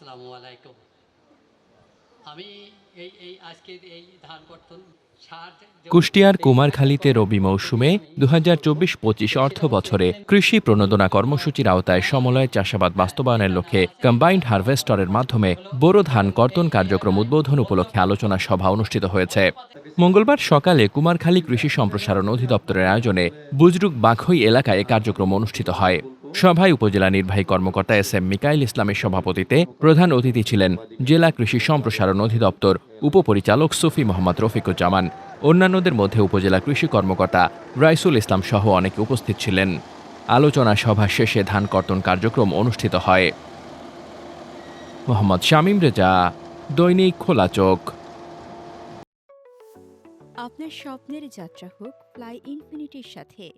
আসসালামু আলাইকুম। আমি এই এই আজকে এই ধান কর্তন কুষ্টিয়ার কুমারখালীতে রবি মৌসুমে দু হাজার চব্বিশ পঁচিশ অর্থ বছরে কৃষি প্রণোদনা কর্মসূচির আওতায় সমলয় চাষাবাদ বাস্তবায়নের লক্ষ্যে কম্বাইন্ড হারভেস্টরের মাধ্যমে বোরো ধান কর্তন কার্যক্রম উদ্বোধন উপলক্ষে আলোচনা সভা অনুষ্ঠিত হয়েছে। মঙ্গলবার সকালে কুমারখালী কৃষি সম্প্রসারণ অধিদপ্তরের আয়োজনে বুজরুক বাখই এলাকায় কার্যক্রম অনুষ্ঠিত হয়। সভায় উপজেলা নির্বাহী কর্মকর্তা এস এম মিকাইল ইসলামের সভাপতিতে প্রধান অতিথি ছিলেন জেলা কৃষি সম্প্রসারণ অধিদপ্তর উপপরিচালক সুফি মোহাম্মদ রফিকুজ্জামান। অন্যান্যদের মধ্যে উপজেলা কৃষি কর্মকর্তা রাইসুল ইসলাম সহ অনেকে উপস্থিত ছিলেন। আলোচনা সভা শেষে ধান কর্তন কার্যক্রম অনুষ্ঠিত হয়। মোহাম্মদ শামীম রেজা, দৈনিক খোলা চোখ। আপনার স্বপ্নের যাত্রা হোক, ফ্লাই ইনফিনিটির সাথে।